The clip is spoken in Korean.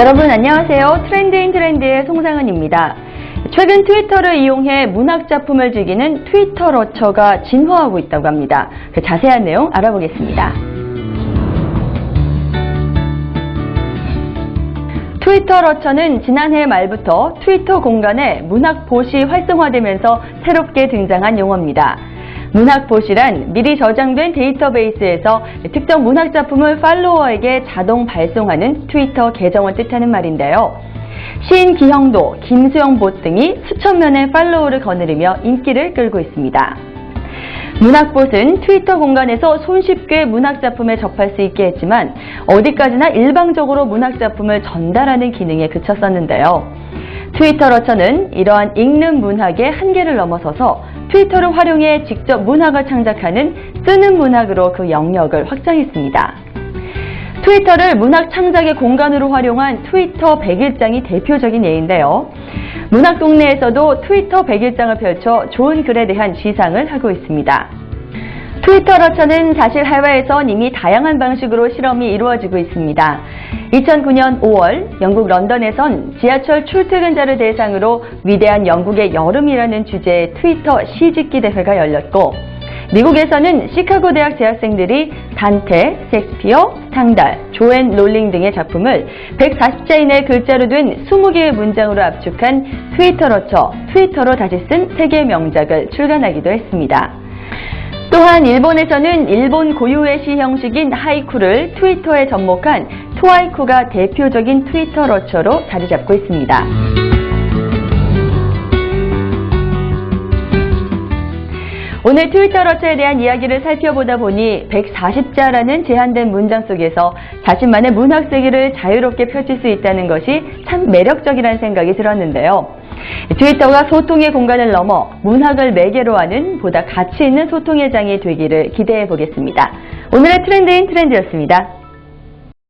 여러분 안녕하세요. 트렌드인 트렌드의 송상은입니다. 최근 트위터를 이용해 문학 작품을 즐기는 트위터 러처가 진화하고 있다고 합니다. 그 자세한 내용 알아보겠습니다. 트위터 러처는 지난해 말부터 트위터 공간에 문학 봇이 활성화되면서 새롭게 등장한 용어입니다. 문학 봇이란 미리 저장된 데이터베이스에서 특정 문학 작품을 팔로워에게 자동 발송하는 트위터 계정을 뜻하는 말인데요. 시인 기형도, 김수영 봇 등이 수천 명의 팔로워를 거느리며 인기를 끌고 있습니다. 문학봇은 트위터 공간에서 손쉽게 문학 작품에 접할 수 있게 했지만 어디까지나 일방적으로 문학 작품을 전달하는 기능에 그쳤었는데요. 트위터 러처는 이러한 읽는 문학의 한계를 넘어서서 트위터를 활용해 직접 문학을 창작하는 쓰는 문학으로 그 영역을 확장했습니다. 트위터를 문학 창작의 공간으로 활용한 트위터 100일장이 대표적인 예인데요. 문학 동네에서도 트위터 100일장을 펼쳐 좋은 글에 대한 시상을 하고 있습니다. 트위터 러처는 사실 해외에선 이미 다양한 방식으로 실험이 이루어지고 있습니다. 2009년 5월 영국 런던에선 지하철 출퇴근자를 대상으로 위대한 영국의 여름이라는 주제의 트위터 시짓기 대회가 열렸고 미국에서는 시카고 대학 재학생들이 단테, 섹스피어, 스탕달, 조앤 롤링 등의 작품을 140자 이내 글자로 된 20개의 문장으로 압축한 트위터 러처, 트위터로 다시 쓴 세계 명작을 출간하기도 했습니다. 또한 일본에서는 일본 고유의 시 형식인 하이쿠를 트위터에 접목한 토하이쿠가 대표적인 트위터 러처로 자리 잡고 있습니다. 오늘 트위터 러처에 대한 이야기를 살펴보다 보니 140자라는 제한된 문장 속에서 자신만의 문학 세계를 자유롭게 펼칠 수 있다는 것이 참 매력적이라는 생각이 들었는데요. 트위터가 소통의 공간을 넘어 문학을 매개로 하는 보다 가치 있는 소통의 장이 되기를 기대해 보겠습니다. 오늘의 트렌드인 트렌드였습니다.